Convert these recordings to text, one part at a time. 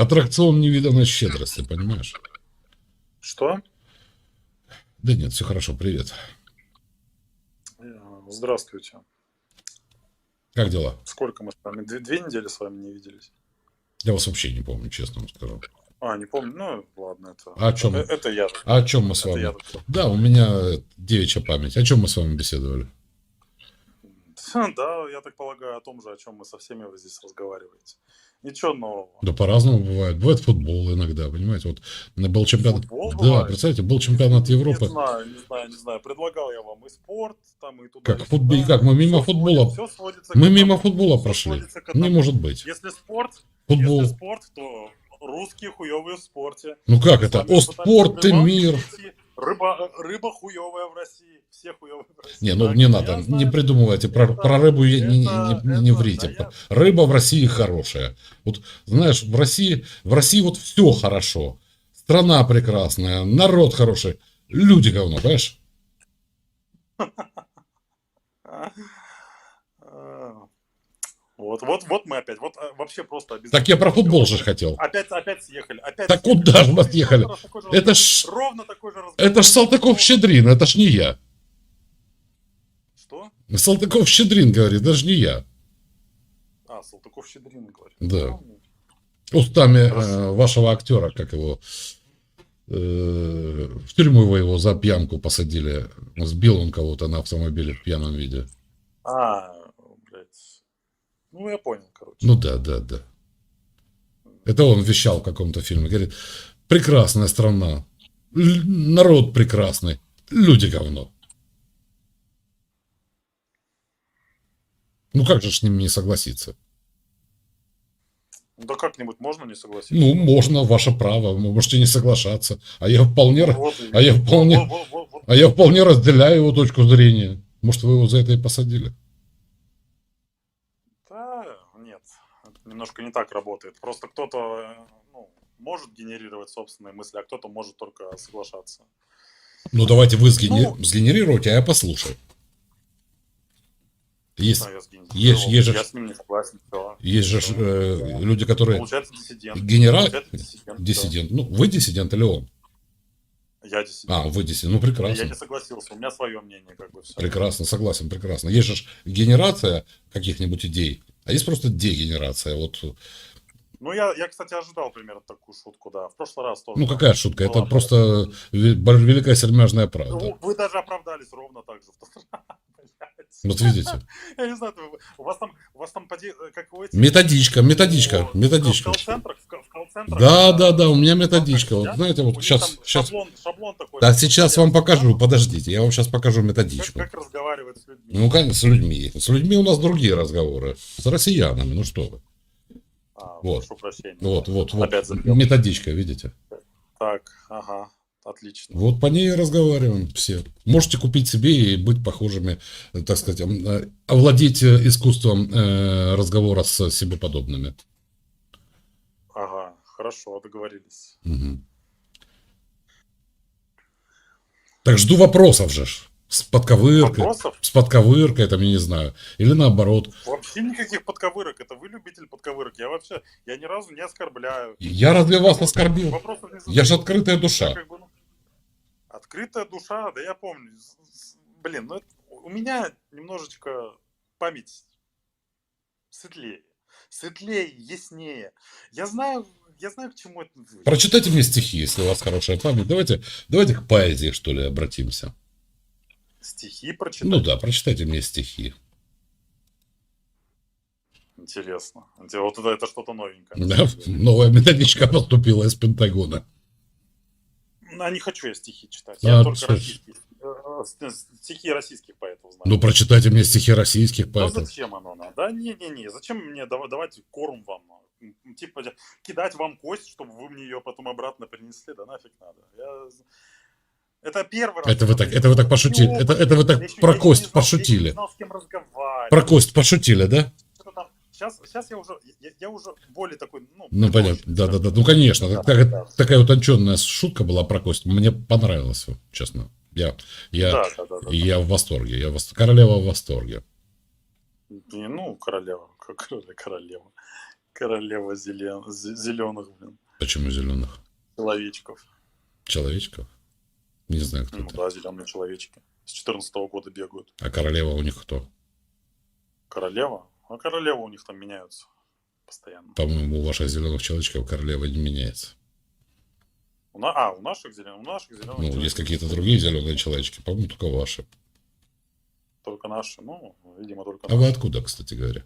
Аттракцион невиданной щедрости, понимаешь? Что? Да нет, все хорошо, привет. Здравствуйте. Как дела? Сколько мы с вами? Две, две недели с вами не виделись? Я вас вообще не помню, честно вам скажу. А, не помню. Ну, ладно, это... А о чем? э- Это я. А о чем мы с Это я. вами? Да, у меня девичья память. О чем мы с вами беседовали? Да, я так полагаю, о том же, о чем мы со всеми вы здесь разговариваете. Ничего нового. Да по-разному бывает. Бывает футбол иногда, понимаете? Вот был чемпионат... Футбол да, бывает? представляете, был чемпионат Европы. Не знаю, не знаю, не знаю. Предлагал я вам и спорт, там и туда. Как и футбол- сюда. как, мы мимо Всё футбола- всё сводится Мы мимо футбола Всё прошли. Не может быть. Если спорт, Футбол. если спорт, то русские хуевые в спорте. Ну как это? О, спорт и пытались мир. найти. Рыба, рыба хуевая в России. Все хуевые в России. Не, ну Так, не надо, знаю. не придумывайте. Про, Это- про рыбу я- не, не- это- не- не это- врите. да Рыба в России хорошая. Вот знаешь, в России, в России вот все хорошо. Страна прекрасная, народ хороший, люди говно, понимаешь? Вот, вот, вот мы опять, вот а, вообще просто обязательно. Так я про футбол же хотел. Опять, опять съехали. Опять Так съехали. куда же мы же Это ж, Ровно такой же разговор. это ж Салтыков-Щедрин, это ж не я. Что? Салтыков-Щедрин говорит, даже не я. А, Салтыков-Щедрин говорит. Да. Ну, Устами э, вашего актера, как его, э, в тюрьму его, его за пьянку посадили. Сбил он кого-то на автомобиле в пьяном виде. А. Ну, я понял, короче. Ну да, да, да. Это он вещал в каком-то фильме. Говорит, прекрасная страна, народ прекрасный, люди говно. Ну как же с ним не согласиться? Ну, да как-нибудь можно не согласиться? Ну, можно, ваше право, вы можете не соглашаться. А я вполне, р- Вот, а я вполне- вот, вот, вот, вот. а я вполне разделяю его точку зрения. Может, вы его за это и посадили? Да, нет, это немножко не так работает. Просто кто-то э, ну, может генерировать собственные мысли, а кто-то может только соглашаться. Ну, давайте вы сгене- Ну. сгенерируйте, а я послушаю. Есть, Да, я есть- есть же- Я с ним не согласен. всё. есть же э, люди, которые Получается диссидент. генера... Получается диссидент. да. Диссидент. Ну, вы диссидент или он? Я диссидент. А, вы диссидент. Ну, Я прекрасно. не согласился, у меня свое мнение, как бы все. Прекрасно, согласен, прекрасно. Есть же генерация каких-нибудь идей, а есть просто дегенерация. Вот, Ну, я, я, кстати, ожидал примерно такую шутку, да. В прошлый раз тоже. ну, какая шутка? Это Ладно. просто великая сермяжная правда. Ну, Вы даже оправдались ровно так же. в тот раз. Вот видите. Я не знаю, вы- у вас там, у вас там, э, как этих... Методичка, методичка, в- методичка. В колл-центрах, в колл- в колл-центрах, Да, да, да, у меня ну, методичка. Вот знаете, вот сейчас, сейчас. Шаблон, шаблон такой. Да, сейчас вам покажу, подождите, я вам сейчас покажу методичку. как разговаривать с людьми. Ну, конечно, с людьми. С людьми у нас другие разговоры. С россиянами, ну что вы. А, вот. Прошу прощения. Вот, вот, вот. Опять забил. Методичка, видите? Так, ага, отлично. Вот по ней разговариваем все. Можете купить себе и быть похожими, э, так сказать, э, овладеть э, искусством разговора с себе подобными. Ага, хорошо, договорились. Мгм. Так жду вопросов же. С подковыркой. Вопросов? С подковыркой, там, я не знаю. Или наоборот. Вообще никаких подковырок. Это вы любитель подковырок. Я вообще, я ни разу не оскорбляю. Я разве вас оскорбил? Вопросов не Я же открытая душа. как бы, ну, Открытая душа, да я помню. Блин, ну это- у меня немножечко память светлее. Светлее, яснее. Я знаю, я знаю, к чему это. Прочитайте мне стихи, если у вас хорошая память. Давайте, давайте к поэзии, что ли, обратимся. Стихи прочитать. Ну да, прочитайте мне стихи. Интересно. Инте- Вот это, это что-то новенькое. Да, новая методичка поступила из Пентагона. А не хочу я стихи читать. А, Я только российские. э, э, Стихи российских поэтов знаю. Ну, прочитайте мне стихи российских Да поэтов. зачем оно надо? Да не-не-не, зачем мне дава- давать корм вам? Типа кидать вам кость, чтобы вы мне ее потом обратно принесли, да нафиг надо. Я... Это первый раз. Это вы так, это вы так пошутили. Это, это вы так про кость пошутили. Про кость пошутили, да? Сейчас, сейчас я уже, я, я уже более такой, ну, Ну, понятно. точный, Да, да, скажем. да. Ну, конечно. Да, такая, да. такая утонченная шутка была про кость. Мне понравилось, честно. Я, я, Да, да, да, да. я в восторге. Я в вос- Королева в восторге. Не, ну, королева, королева. Королева зелен... зеленых, блин, Почему зеленых? человечков. Человечков? Не знаю, кто Ну это. да, зеленые человечки. С 14 года бегают. А королева у них кто? Королева? А королева у них там меняются постоянно. По-моему, у ваших зеленых человечков королева не меняется. У на... А, у наших зеленых, у наших зеленых Ну, есть человечков какие-то другие зеленые человечки, по-моему, только ваши. только наши. Ну, видимо, только А вы откуда, кстати говоря?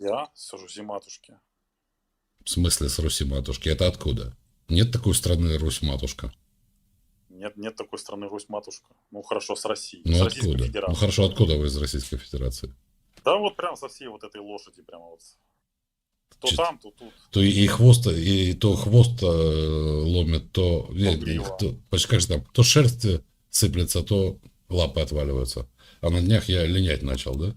Я с Руси матушки. В смысле с Руси матушки? Это откуда? Нет такой страны Русь матушка. Нет, нет такой страны Русь матушка. Ну хорошо, с России. Ну с Российской откуда? Федерации. Ну хорошо, откуда вы из Российской Федерации? Да вот прям со всей вот этой лошади, прямо вот. То Чисто. там, то тут. То и хвост, и то хвост э, ломит, то, грива. то, почти как же там, то шерсть сыплется, то лапы отваливаются. А на днях я линять начал, да?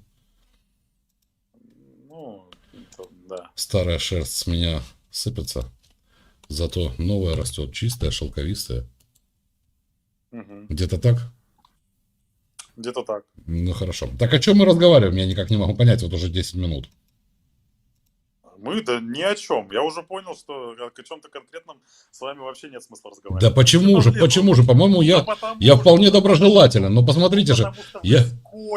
Ну, это, да. Старая шерсть с меня сыпется, зато новая растет, чистая, шелковистая. Мгм. Где-то так? Где-то так. Ну хорошо. Так о чем мы разговариваем? Я никак не могу понять, вот уже 10 минут. Мы да ни о чем. Я уже понял, что о чем-то конкретном с вами вообще нет смысла разговаривать. Да почему же, почему же? По-моему, Да я, я что- вполне доброжелателен, но посмотрите же, потому я-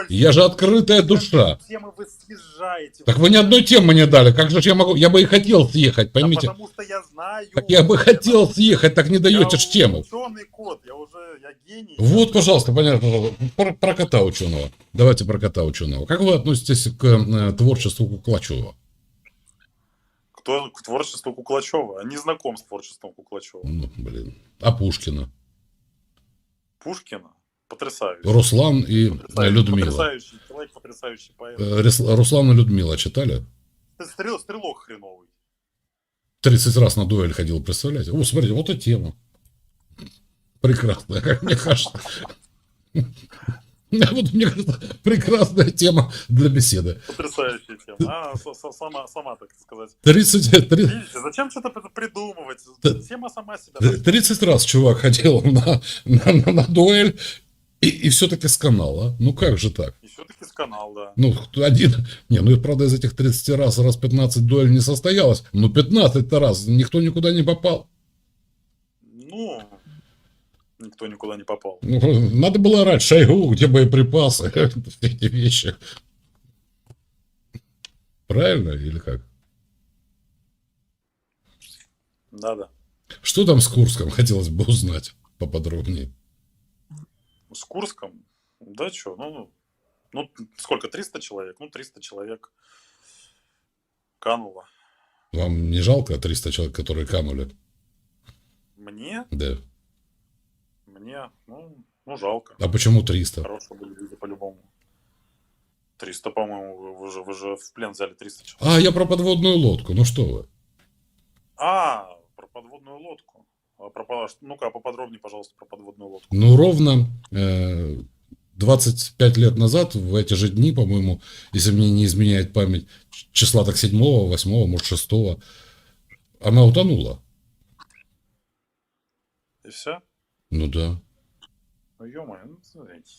я же открытая душа. Темы вы съезжаете. Так вы ни одной темы не дали. Как же я могу? Я бы и хотел съехать, Да поймите. потому что я знаю. Так я бы хотел съехать, так не даете ж тему. ученый кот, я уже, я гений. Вот, пожалуйста, понятно, пожалуйста, про, про кота ученого. Давайте про кота ученого. Как вы относитесь к э, творчеству Куклачева? Кто к творчеству Куклачева? Не знаком с творчеством Куклачева. Ну, блин. А Пушкина? Пушкина? Потрясающий. Руслан и э, Потрясающий, Людмила. Потрясающий человек, потрясающий поэт. Э, Руслан и Людмила читали? Стрел, стрелок хреновый. 30 раз на дуэль ходил, представляете? О, смотрите, вот и тема. Прекрасная, как мне кажется. Вот мне кажется, прекрасная тема для беседы. Потрясающая тема. А, сама, сама, так сказать. 30, 30, Видите, зачем что-то придумывать? Тема сама себя. 30 раз чувак ходил на, на, на, на дуэль и, и все-таки с канала. Ну как же так? И все-таки с канал, да. Ну, один... Не, ну и правда из этих 30 раз, раз 15 дуэль не состоялась. Ну 15 раз никто никуда не попал. Ну, никто никуда не попал. Ну, надо было орать, Шойгу, где боеприпасы, эти вещи. Правильно или как? Да-да. Что там с Курском, хотелось бы узнать поподробнее. С Курском? Да что, ну, ну, сколько, 300 человек? Ну, 300 человек кануло. Вам не жалко 300 человек, которые канули? Мне? Да. Мне? Ну, ну жалко. А почему 300? Хорошие были люди по-любому. 300, по-моему, вы- же, вы же в плен взяли 300 человек. А, я про подводную лодку, ну что вы. А, про подводную лодку. А про, ну-ка, поподробнее, пожалуйста, про подводную лодку. Ну, ровно э, 25 лет назад, в эти же дни, по-моему, если мне не изменяет память, числа так 7, 8, может 6, она утонула. И все? Ну да. Ну, ну, смотрите.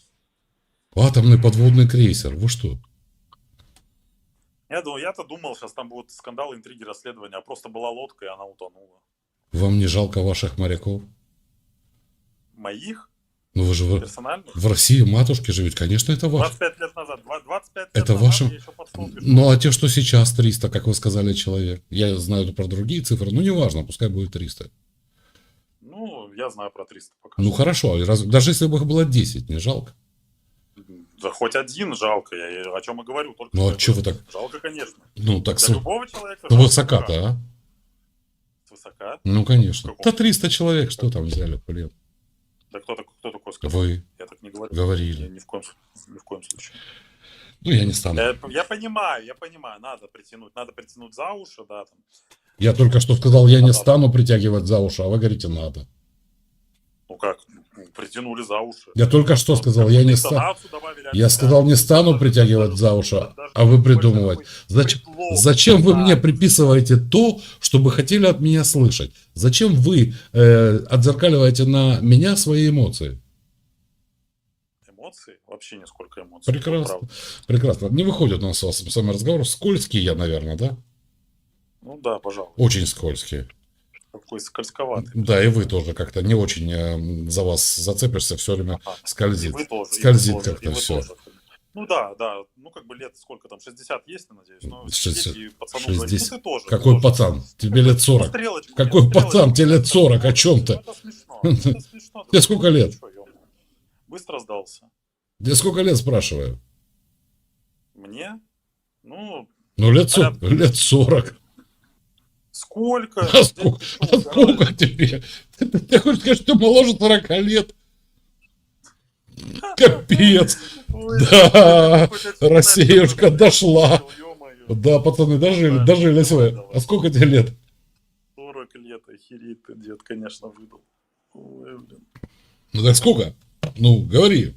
Атомный подводный крейсер, вы что? Я думал, я-то думал, сейчас там будут скандалы, интриги, расследования, а просто была лодка, и она утонула. Вам не жалко ваших моряков? Моих? Ну вы же в, в России матушки живете, конечно, это ваше. 25 лет назад. Два- 25 лет Это назад вашим-. Ну а те, что сейчас 300, как вы сказали, человек. Я знаю про другие цифры, ну неважно, пускай будет 300. Я знаю про 300 пока. Ну хорошо, а даже если бы их было 10, не жалко. Да хоть один жалко, я о чем и говорю. Только Ну а что вы так, Жалко, конечно. ну так, Для с- любого человека ну высока-то, а? Свысока? Ну конечно. Какого? Да 300 человек, что там взяли плен? Да кто, так- кто такой сказал? Вы Я так не говорю. говорили. Я ни в коем, с- ни в коем случае. Ну я не стану. Я, я понимаю, я понимаю, надо притянуть, надо притянуть за уши, да, там. Я только что сказал, я не стану притягивать за уши, а вы говорите, надо. Ну как, ну, притянули за уши. Я только что сказал, я не стану. Я сказал, не стану притягивать за уши, а вы придумывать. Зачем, зачем вы мне приписываете то, что вы хотели от меня слышать? Зачем вы э, отзеркаливаете на меня свои эмоции? Эмоции? Вообще нисколько эмоций. Прекрасно. Прекрасно. Не выходит у нас с вами разговор. Скользкий я, наверное, да? Ну да, пожалуй. Очень скользкий. Такой скользковатый. Да, и вы тоже как-то не очень э, за вас зацепишься, все время Ага. скользит. И вы тоже. Скользит как-то всё. тоже. Ну да, да. Ну как бы лет сколько там, 60 есть, я надеюсь. Но 60. сидеть и пацану говорить, 60. ну ты тоже. ты Какой тоже. пацан? Тебе лет Ну, 40. стрелочку, Какой нет, пацан? стрелочку. Тебе лет 40, о чем ты? Ну, Это смешно. Это смешно. Тебе сколько Ну, лет? Быстро сдался. Тебе сколько лет, спрашиваю? Мне? Ну, Ну, лет, со- Порядка. лет 40. Сколько? А сколько, а сколько тебе? Ты, ты хочешь сказать, что моложе 40 лет? Капец. Да, Россиюшка дошла. Да, пацаны, дожили, Да, вы. давай. А сколько тебе лет? 40 лет, охереть ты, дед, конечно, выдал. Ой, блин. Ну так сколько? Ну, говори.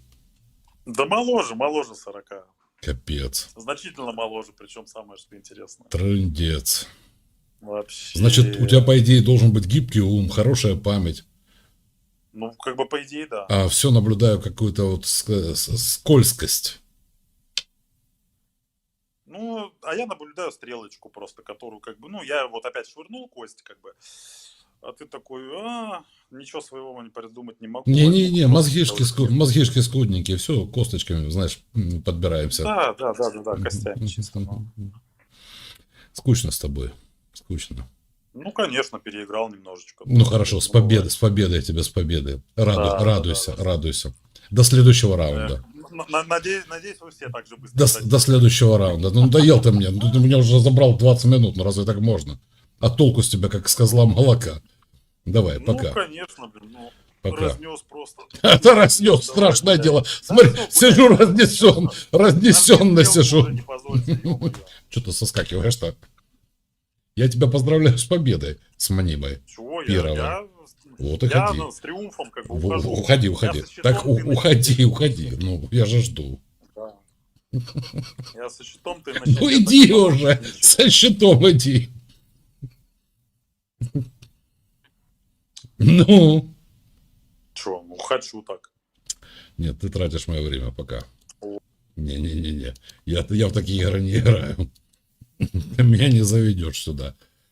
Да моложе, моложе 40. Капец. Значительно моложе, причем самое, что интересно. Трындец. Вообще. Значит, у тебя, по идее, должен быть гибкий ум, хорошая память. Ну, как бы по идее, да. А все наблюдаю какую-то вот скользкость. Ну, а я наблюдаю стрелочку просто, которую как бы, ну, я вот опять швырнул кость, как бы, а ты такой, а, ничего своего не придумать не могу. Не-не-не, мозгишки, ску- мозгишки скудненькие, все, косточками, знаешь, подбираемся. Да, да, да, да, да, костями чисто. Скучно с тобой. Скучно. Ну, конечно, переиграл немножечко. Ну хорошо, с Ну, победой, с победой тебе, с победой. Раду- Да, радуйся, да, да. радуйся. До следующего раунда. Э, на- Надеюсь, надеюсь, вы все так же быстро. До, дадите. до следующего раунда. Ну, надоел ты мне. Ну, ты меня уже забрал 20 минут. Ну, разве так можно? А толку с тебя, как с козла молока. Давай, Ну, пока. конечно, блин, ну, Пока. разнес просто. Это разнес, страшное дело. Смотри, сижу разнесен, разнесенно Нам сижу. Что ты соскакиваешь так? Я тебя поздравляю с победой, с мнимой. Чего я? Первое. Я, Вот и я ходи. ну, с триумфом как бы ухожу. Уходи, уходи. Так, у- уходи, уходи. Ну, я же жду. Да. Я со щитом, ты на Ну иди уже, со щитом иди. Ну. Чё, ну хочу так. Нет, ты тратишь мое время пока. Не-не-не-не. Я, я в такие игры не играю. Меня не заведешь сюда.